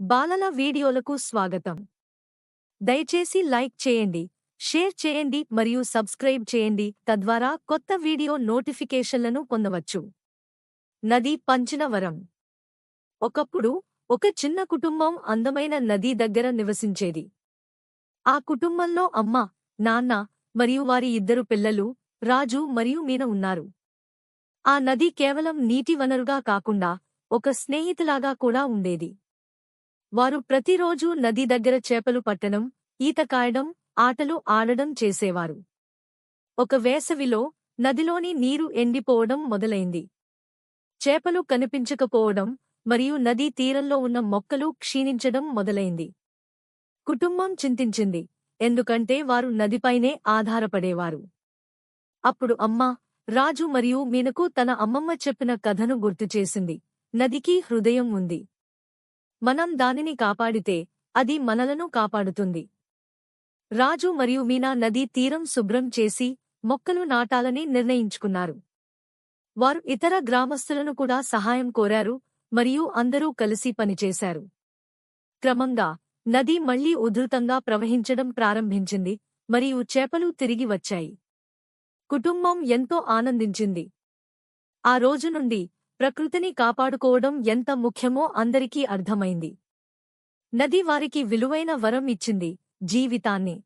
బాలల వీడియోలకు స్వాగతం. దయచేసి లైక్ చేయండి షేర్ చేయండి మరియు సబ్స్క్రైబ్ చేయండి తద్వారా కొత్త వీడియో నోటిఫికేషన్లను పొందవచ్చు. నది పంచనవరం. ఒకప్పుడు ఒక చిన్న కుటుంబం అందమైన నది దగ్గర నివసించేది. ఆ కుటుంబంలో అమ్మ నాన్న మరియు వారి ఇద్దరు పిల్లలు రాజు మరియు మీన ఉన్నారు. ఆ నది కేవలం నీటి వనరుగా కాకుండా ఒక స్నేహితులాగా కూడా ఉండేది. వారు ప్రతిరోజూ నది దగ్గర చేపలు పట్టడం ఈత కాయడం ఆటలు ఆడడం చేసేవారు. ఒక వేసవిలో నదిలోని నీరు ఎండిపోవడం మొదలైంది. చేపలు కనిపించకపోవడం మరియు నదీ తీరంలో ఉన్న మొక్కలు క్షీణించడం మొదలైంది. కుటుంబం చింతించింది ఎందుకంటే వారు నదిపైనే ఆధారపడేవారు. అప్పుడు అమ్మ రాజు మరియు మీనకు తన అమ్మమ్మ చెప్పిన కథను గుర్తుచేసింది నదికి హృదయం ఉంది. మనం దానిని కాపాడితే అది మనలను కాపాడుతుంది. రాజు మరియు మీనా నదీ తీరం శుభ్రం చేసి మొక్కలు నాటాలని నిర్ణయించుకున్నారు. వారు ఇతర గ్రామస్తులను కూడా సహాయం కోరారు మరియు అందరూ కలిసి పనిచేశారు. క్రమంగా నది మళ్ళీ ఉధృతంగా ప్రవహించడం ప్రారంభించింది మరియు చేపలు తిరిగి వచ్చాయి. కుటుంబం ఎంతో ఆనందించింది. ఆ రోజు నుండి ప్రకృతిని కాపాడుకోవడం ఎంత ముఖ్యమో అందరికీ అర్థమైంది. నది వారికి విలువైన వరం ఇచ్చింది జీవితాన్ని.